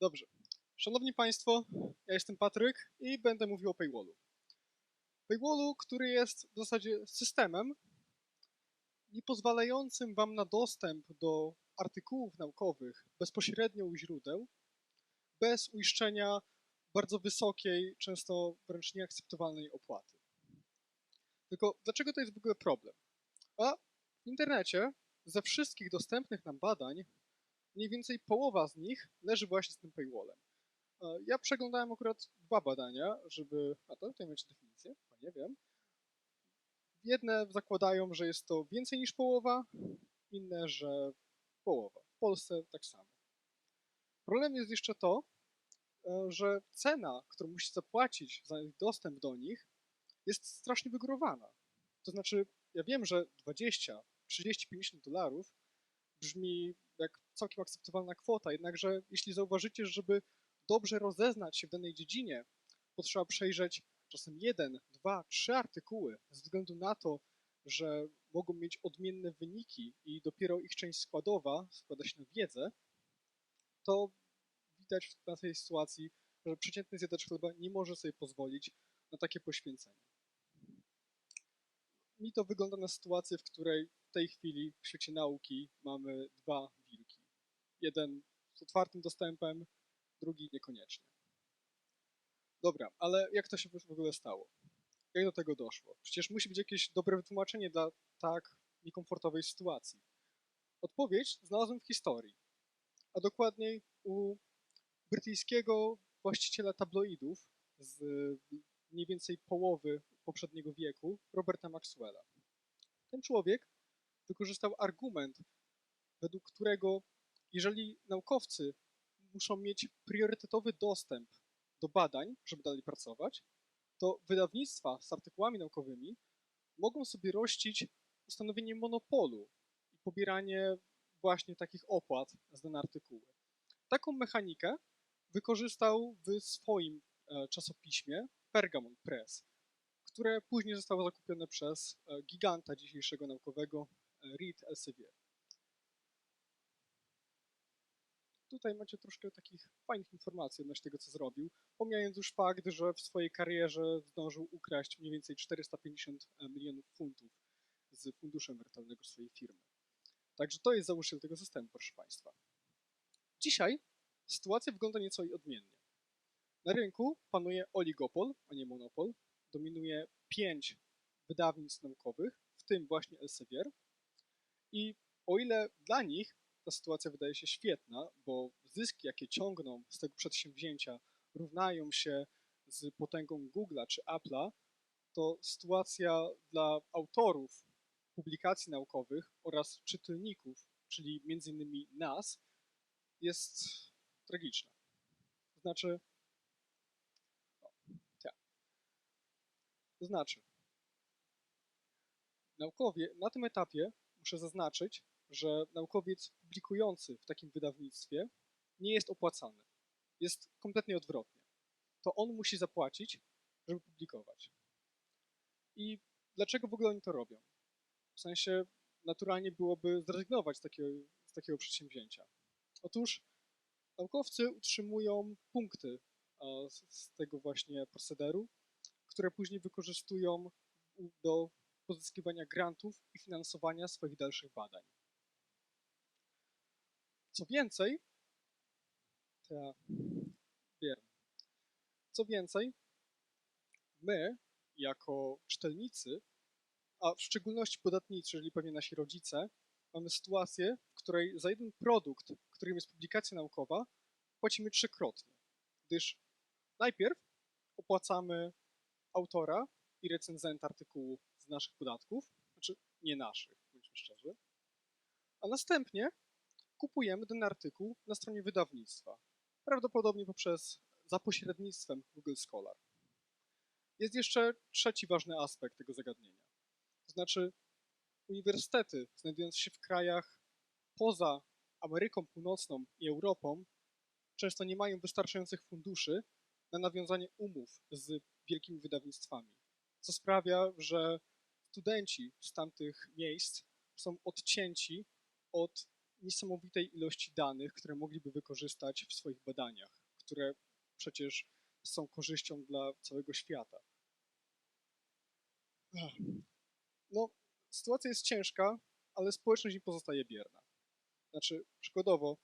Dobrze. Szanowni Państwo, ja jestem Patryk i będę mówił o paywallu. Paywallu, który jest w zasadzie systemem nie pozwalającym Wam na dostęp do artykułów naukowych bezpośrednio u źródeł, bez uiszczenia bardzo wysokiej, często wręcz nieakceptowalnej opłaty. Tylko dlaczego to jest w ogóle problem? A w internecie ze wszystkich dostępnych nam badań mniej więcej połowa z nich leży właśnie z tym paywallem. E, Ja przeglądałem akurat dwa badania, żeby. A to tutaj macie definicję, a nie wiem. Jedne zakładają, że jest to więcej niż połowa, inne, że połowa. W Polsce tak samo. Problem jest jeszcze to, e, że cena, którą musicie zapłacić za dostęp do nich, jest strasznie wygórowana. To znaczy, ja wiem, że 20, 30, 50 dolarów brzmi całkiem akceptowalna kwota, jednakże jeśli zauważycie, żeby dobrze rozeznać się w danej dziedzinie, potrzeba przejrzeć czasem jeden, dwa, trzy artykuły ze względu na to, że mogą mieć odmienne wyniki i dopiero ich część składowa składa się na wiedzę, to widać w tej sytuacji, że przeciętny zjadacz chleba nie może sobie pozwolić na takie poświęcenie. Mi to wygląda na sytuację, w której w tej chwili w świecie nauki mamy dwa wilki. Jeden z otwartym dostępem, drugi niekoniecznie. Dobra, ale jak to się w ogóle stało? Jak do tego doszło? Przecież musi być jakieś dobre wytłumaczenie dla tak niekomfortowej sytuacji. Odpowiedź znalazłem w historii, a dokładniej u brytyjskiego właściciela tabloidów z mniej więcej połowy poprzedniego wieku, Roberta Maxwella. Ten człowiek wykorzystał argument, według którego jeżeli naukowcy muszą mieć priorytetowy dostęp do badań, żeby dalej pracować, to wydawnictwa z artykułami naukowymi mogą sobie rościć ustanowienie monopolu i pobieranie właśnie takich opłat za dane artykuły. Taką mechanikę wykorzystał w swoim e, czasopiśmie Pergamon Press, które później zostało zakupione przez e, giganta dzisiejszego naukowego e, Reed Elsevier. Tutaj macie troszkę takich fajnych informacji odnośnie tego, co zrobił, pomijając już fakt, że w swojej karierze zdążył ukraść mniej więcej 450 milionów funtów z funduszu emerytalnego swojej firmy. Także to jest założyciel tego systemu, proszę Państwa. Dzisiaj sytuacja wygląda nieco odmiennie. Na rynku panuje oligopol, a nie monopol. Dominuje pięć wydawnictw naukowych, w tym właśnie Elsevier. I o ile dla nich ta sytuacja wydaje się świetna, bo zyski, jakie ciągną z tego przedsięwzięcia, równają się z potęgą Google'a czy Apple'a, to sytuacja dla autorów publikacji naukowych oraz czytelników, czyli między innymi nas, jest tragiczna. To znaczy, o, tak. To znaczy, naukowie na tym etapie muszę zaznaczyć, że naukowiec publikujący w takim wydawnictwie nie jest opłacany. Jest kompletnie odwrotnie. To on musi zapłacić, żeby publikować. I dlaczego w ogóle oni to robią? W sensie naturalnie byłoby zrezygnować z takiego, z takiego przedsięwzięcia. Otóż naukowcy utrzymują punkty z tego właśnie procederu, które później wykorzystują do pozyskiwania grantów i finansowania swoich dalszych badań. Co więcej, ja wiem, co więcej, my jako czytelnicy, a w szczególności podatnicy, czyli pewnie nasi rodzice, mamy sytuację, w której za jeden produkt, którym jest publikacja naukowa, płacimy trzykrotnie, gdyż najpierw opłacamy autora i recenzenta artykułu z naszych podatków, znaczy nie naszych, bądźmy szczerzy, a następnie kupujemy ten artykuł na stronie wydawnictwa, prawdopodobnie poprzez za pośrednictwem Google Scholar. Jest jeszcze trzeci ważny aspekt tego zagadnienia. To znaczy, uniwersytety znajdujące się w krajach poza Ameryką Północną i Europą często nie mają wystarczających funduszy na nawiązanie umów z wielkimi wydawnictwami, co sprawia, że studenci z tamtych miejsc są odcięci od niesamowitej ilości danych, które mogliby wykorzystać w swoich badaniach, które przecież są korzyścią dla całego świata. No, sytuacja jest ciężka, ale społeczność nie pozostaje bierna. Znaczy, przykładowo,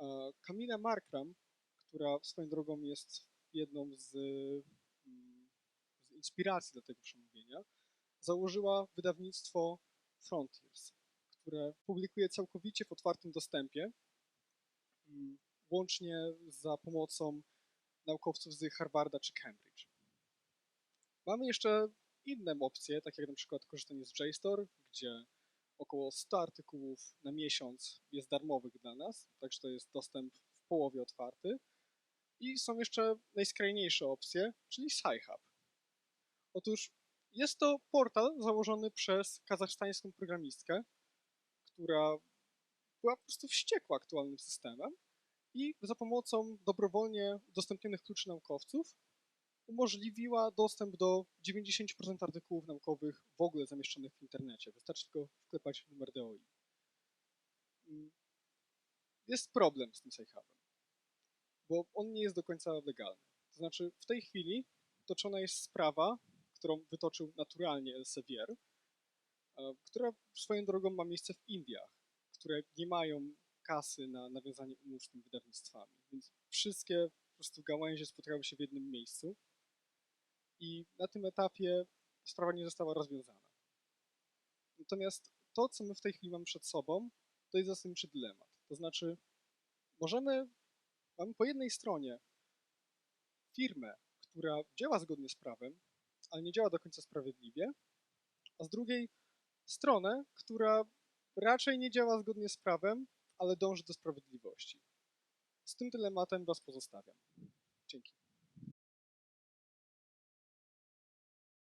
e, Kamila Markram, która swoją drogą jest jedną z, mm, z inspiracji do tego przemówienia, założyła wydawnictwo Frontiers, które publikuje całkowicie w otwartym dostępie, mm, łącznie za pomocą naukowców z Harvarda czy Cambridge. Mamy jeszcze inne opcje, takie jak na przykład korzystanie z JSTOR, gdzie około 100 artykułów na miesiąc jest darmowych dla nas, także to jest dostęp w połowie otwarty. I są jeszcze najskrajniejsze opcje, czyli SciHub. Otóż jest to portal założony przez kazachstańską programistkę, która była po prostu wściekła aktualnym systemem i za pomocą dobrowolnie udostępnionych kluczy naukowców umożliwiła dostęp do 90% artykułów naukowych w ogóle zamieszczonych w internecie. Wystarczy tylko wklepać numer DOI. Mm. Jest problem z tym SciHubem, bo on nie jest do końca legalny. To znaczy, w tej chwili toczona jest sprawa, którą wytoczył naturalnie Elsevier, która swoją drogą ma miejsce w Indiach, które nie mają kasy na nawiązanie umów z tymi wydawnictwami. Więc wszystkie po prostu gałęzie spotkały się w jednym miejscu i na tym etapie sprawa nie została rozwiązana. Natomiast to, co my w tej chwili mamy przed sobą, to jest zasadniczy dylemat. To znaczy, możemy, mamy po jednej stronie firmę, która działa zgodnie z prawem, ale nie działa do końca sprawiedliwie, a z drugiej stronę, która raczej nie działa zgodnie z prawem, ale dąży do sprawiedliwości. Z tym dylematem Was pozostawiam. Dzięki.